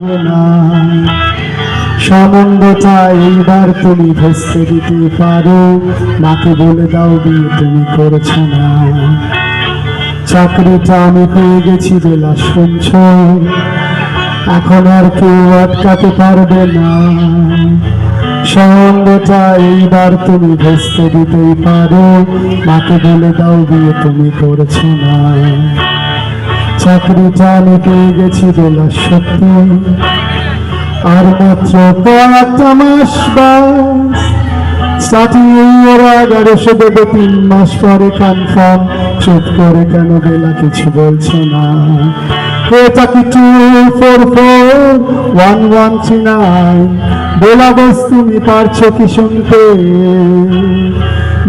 না এইবার তুমি ভেস্তে দিতে পারো। মাকে বলে দাও বিয়ে তুমি করেছ না। চাকরিটা আমি পেয়ে গেছি বেলা শুনছ। এখন আর কেউ আটকাতে পারবে না। সম্বন্ধটা এইবার তুমি ভেস্তে দিতেই পারো। মাকে বলে দাও বিয়ে তুমি করেছ না। চাকরিটা আমি পেয়ে গেছি বেলা সত্যি। আর মাত্র কয়েকটা মাস বাস। ওরা এগারোশো দেবে তিন মাস পরে কনফার্ম চুপ করে কেন বেলা কিছু বলছে না। এটা কি two four four one one three nine Bela boss, তুমি পারছ কি শুনতে?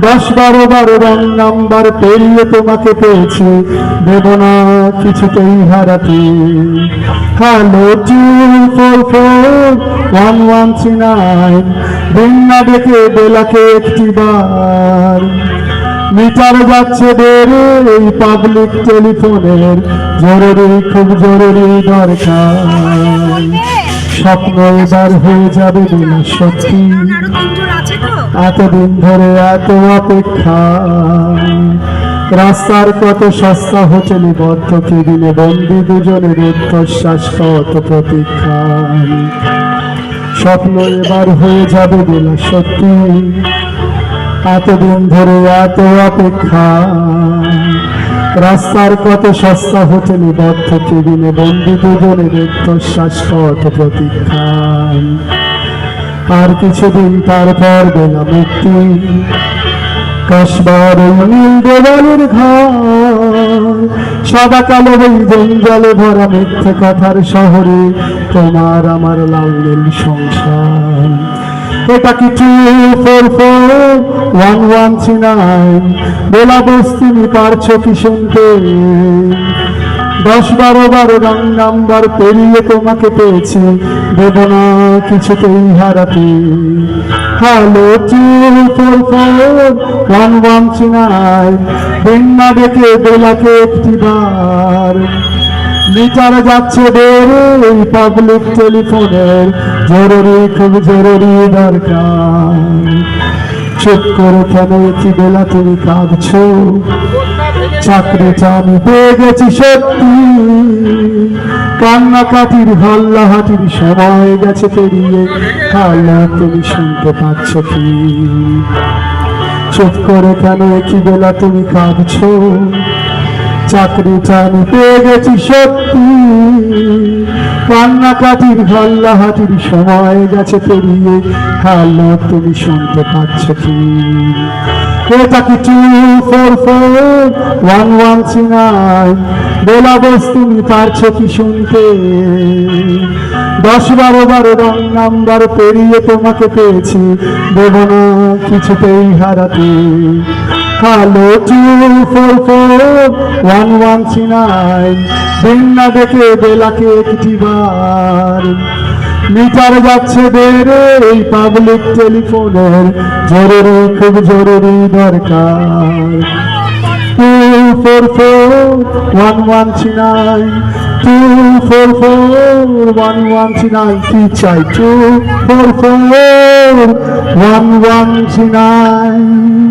দশ বারো বারো রং নাম্বার পেরিয়ে তোমাকে পেয়েছি। দেব না কিছুতেই হারাতে। Hello two four four one one three nine. Binna ডেকে বেলাকে একটি বার। মিটার যাচ্ছে বেড়ে এই পাবলিক টেলিফোনের জরুরি, খুব জরুরি দরকার। স্বপ্ন এবার হয়ে যাবে বিনা সত্যি। এতদিন ধরে এত অপেক্ষা। রাস্তার কত সস্তা হোটেলে বদ্ধ কেবিনে বন্দি দুজনের উত্তশ্বাস কত প্রতীক্ষা। স্বপ্ন এবার হয়ে যাবে বিনা সত্যি। এতদিন ধরে এত অপেক্ষা। রাস্তার কত সস্তা হোটেলে বদ্ধ কেবিনে বন্দি দুজনের উদ্ধশ্বাস কত প্রতীক্ষা। আর কিছুদিন তারপর বেলা মুক্তি। কসবার নীল দেওয়ালের ঘর। সাদা কালো ওই জঞ্জালে ভরা মিথ্যে কথার শহরে তোমার আমার লাল সংসার। এটা কি two four four one one three nine Bela তুমি পারছ কি শুনতে? দশ বারো বারো রং নাম্বার পেরিয়ে তোমাকে পেয়েছি। দেব না কিছুতেই হারাতে। Hello two four four one one three nine Binna ডেকে বেলাকে একটি বার। মিটার যাচ্ছে বেড়ে এই পাবলিক টেলিফোনের জরুরি, খুব জরুরি দরকার। চুপ করে কেন কি বেলা তুমি কাঁদছো। চাকরিটা আমি পেয়ে গেছি সত্যি। কান্নাকাটির, হল্লাহাটির সময় গেছে পেরিয়ে। হাল্লা তুমি শুনতে পাচ্ছ কি? চুপ করে কেন কি বেলা তুমি কাঁদছো? চাকরিটা আমি পেয়ে গেছি সত্যি। কান্নাকাটির হল্লাহাটির সময় গেছে পেরিয়ে, হাল্লা তুমি শুনতে পাচ্ছ কি? এটা কি two four four one one three nine Bela boss তুমি পারছ কি শুনতে? দশ বারো বারো রং নাম্বার পেরিয়ে তোমাকে পেয়েছি, দেব না কিছুতেই হারাতে। One three, nine. বিন্না দেখে বেলাকে একটি বার মিটার যাচ্ছে বেড়ে এই পাবলিক টেলিফোনের জরুরি, খুব জরুরি দরকার। Two four four one one three nine two four four one one three nine কি চাই? Two four four one one three nine